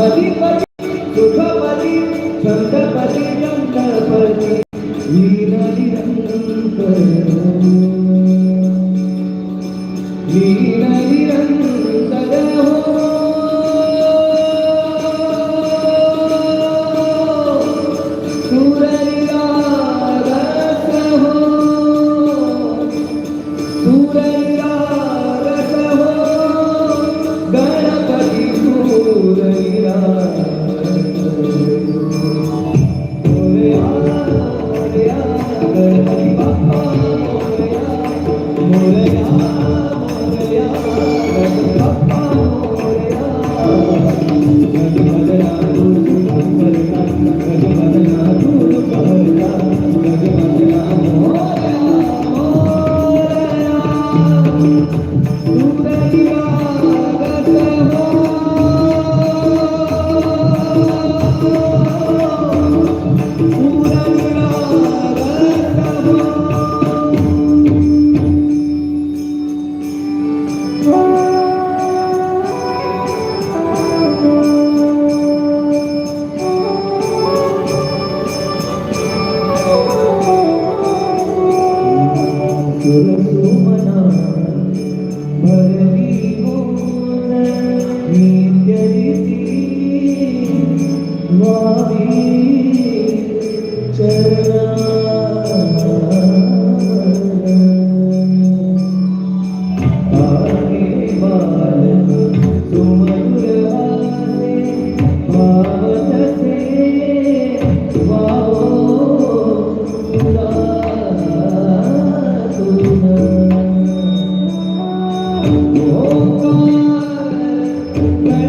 Adhipati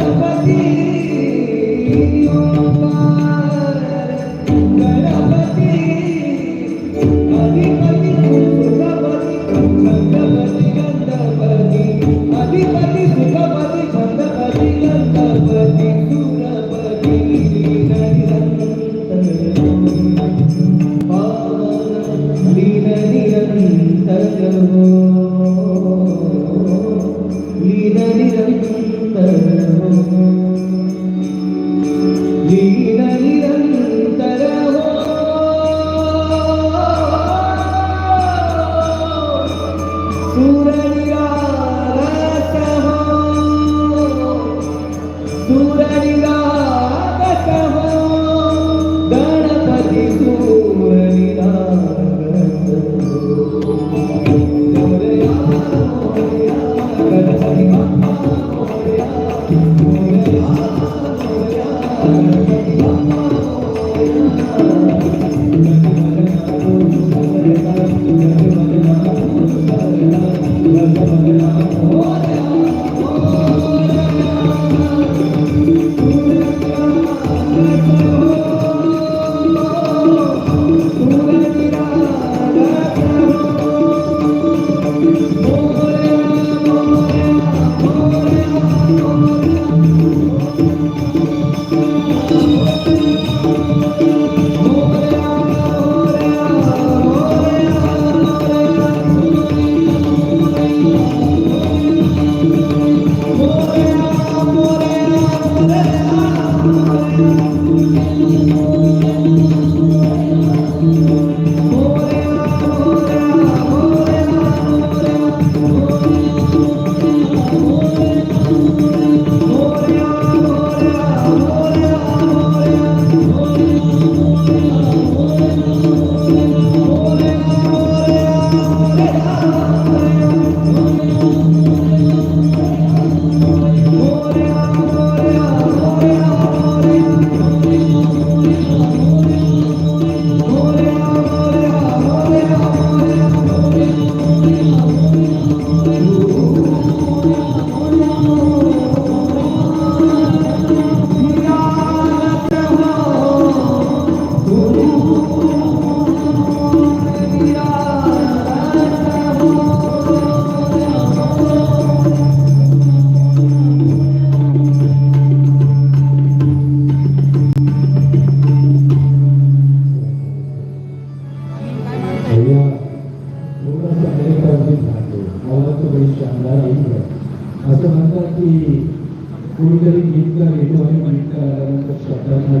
Thank you.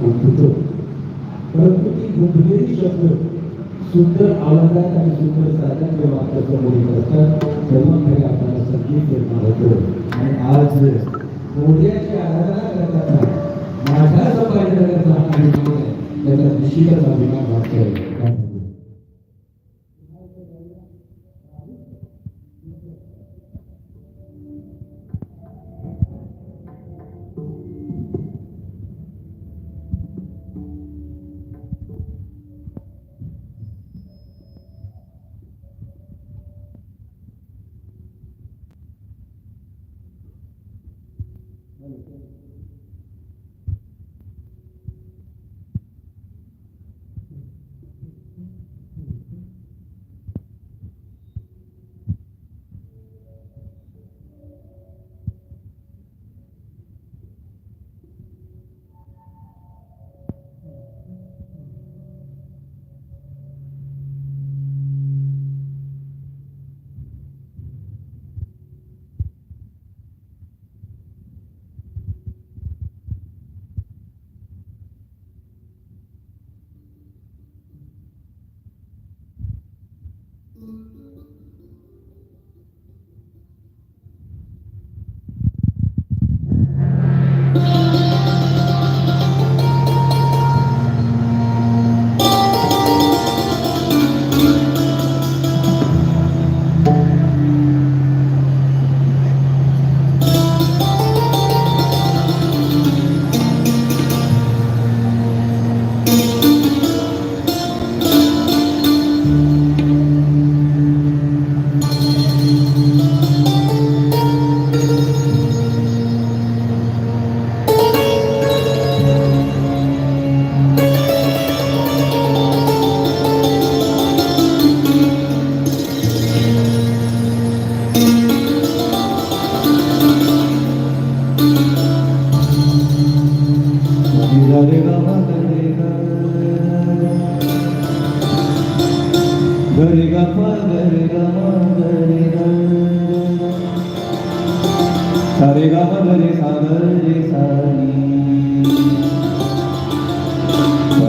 शब्दांना परंतु ती गुंतलेली शब्द सुंदर आवाजात आणि सुंदर साध्यात जेव्हा आपल्यासमोर येत असतात तेव्हा खरे आपल्याला संगीत निर्माण होतो. आणि आज मोर्याची आराधना करत असतात माझ्या संपादनाचा हा कार्यक्रम त्याचा निश्चितच अभिमान वाटतोय.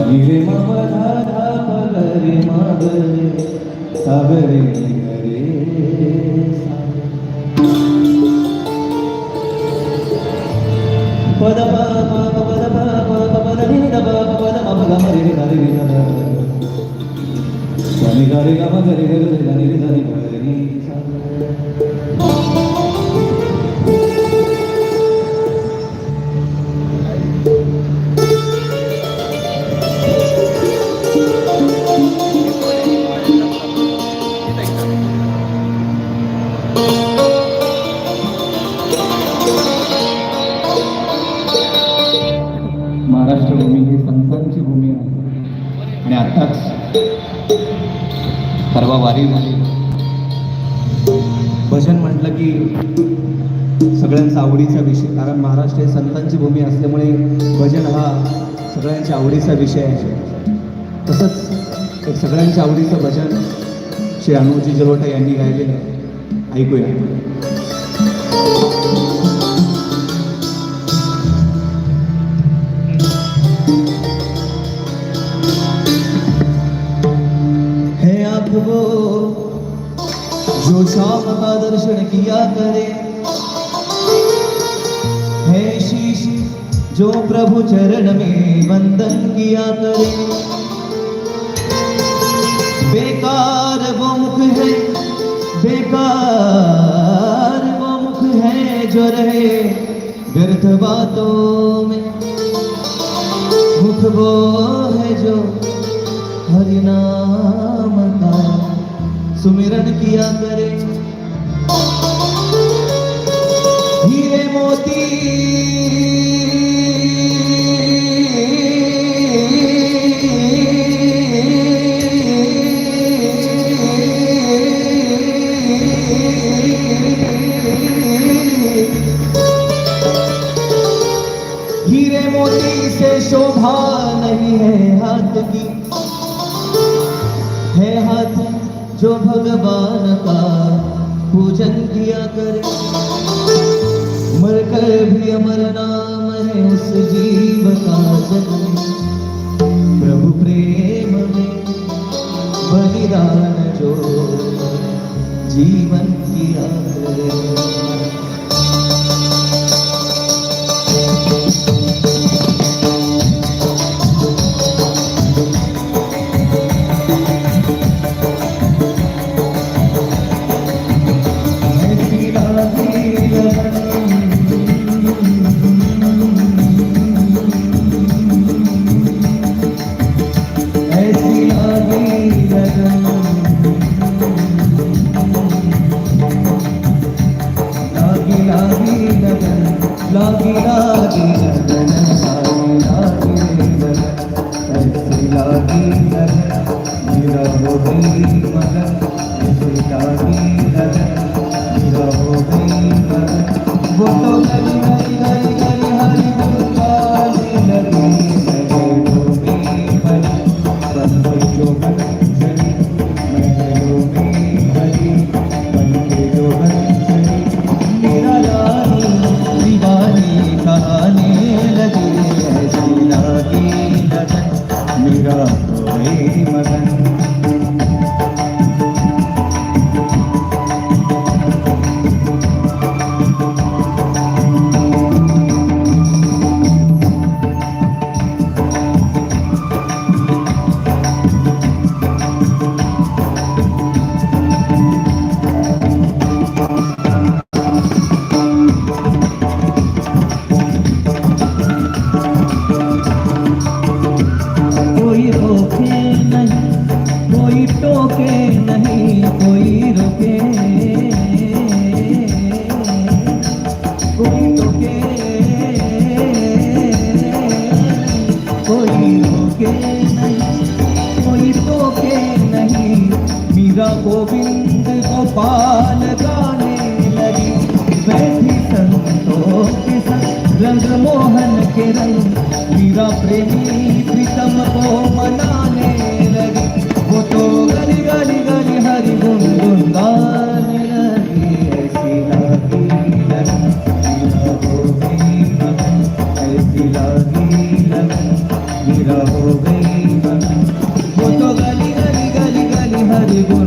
सा नी रे मा मा वारीमध्ये भजन म्हटलं की सगळ्यांचा आवडीचा विषय. कारण महाराष्ट्र हे संतांची भूमी असल्यामुळे भजन हा सगळ्यांच्या आवडीचा विषय आहे. तसंच एक सगळ्यांच्या आवडीचं भजन श्री अनुजी जलोटा यांनी गायलेलं आहे. ऐकूया. जो शाम का दर्शन किया करे। है शीश, जो प्रभु चरण में वंदन किया करे। बेकार वो मुख है, बेकार वो मुख है जो रहे व्यर्थ बातों में। मुख वो है जो हरि का सुमिरन किया करे हीरे मोती। हीरे मोती से शोभा नहीं है। जो भगवान का पूजन किया करे। कर भी अमर नाम है उस जीव का जन्म प्रभु प्रेम में बलिदान जो जीवन गई जो मीरा गोविंद गोपाल गाने लगी। बैठी संतों के संग रंग मोहन के रंग। मीरा प्रेमी प्रीतम को मनाने गली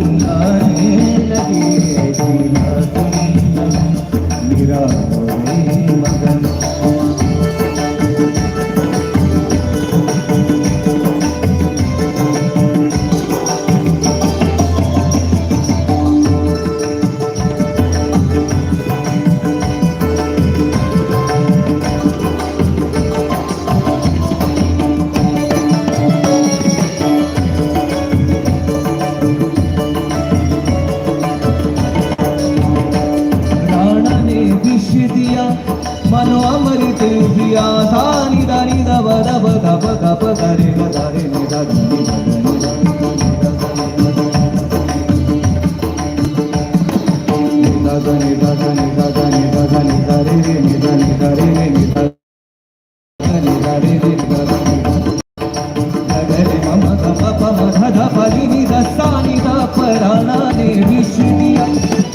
नि ध प राणा ने विष दिया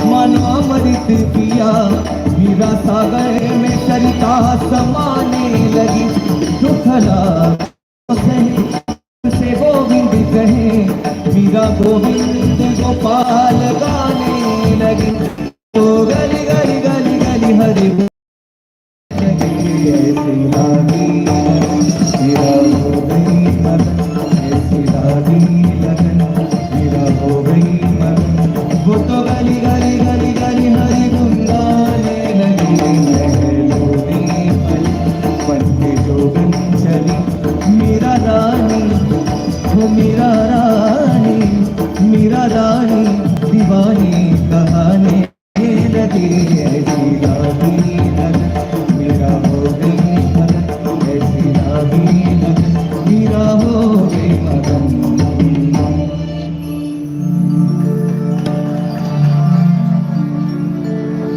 मन अमृत पिया मीरा सागर में सरिता समाने लगी। दुखला से गोविंद कहे, मीरा गोविंद गोपाल गाने लगी। ओ गली गली गली गली हरि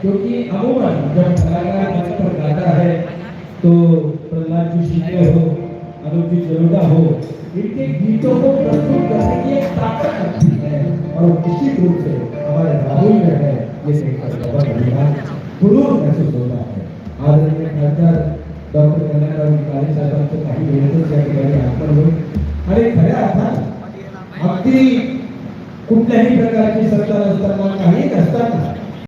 क्योंकि अमूमन जब कलाकार मंच पर गाता है तो प्रहलाद जी शिंदे हो अनुज जी जलोटा हो, इनके गीतों को प्रस्तुत करने की एक ताकत लगती है, और निश्चित रूप से हमारे राहुल में है, ये गुरूर महसूस होता है। आदरणीय खासदार डॉक्टर कल्याणराव काळे साहेबांचं काही वेळेतच या ठिकाणी आपण होईल आणि खऱ्या अर्थात अगदी कुठल्याही प्रकारची सत्ता नसताना काही नसताना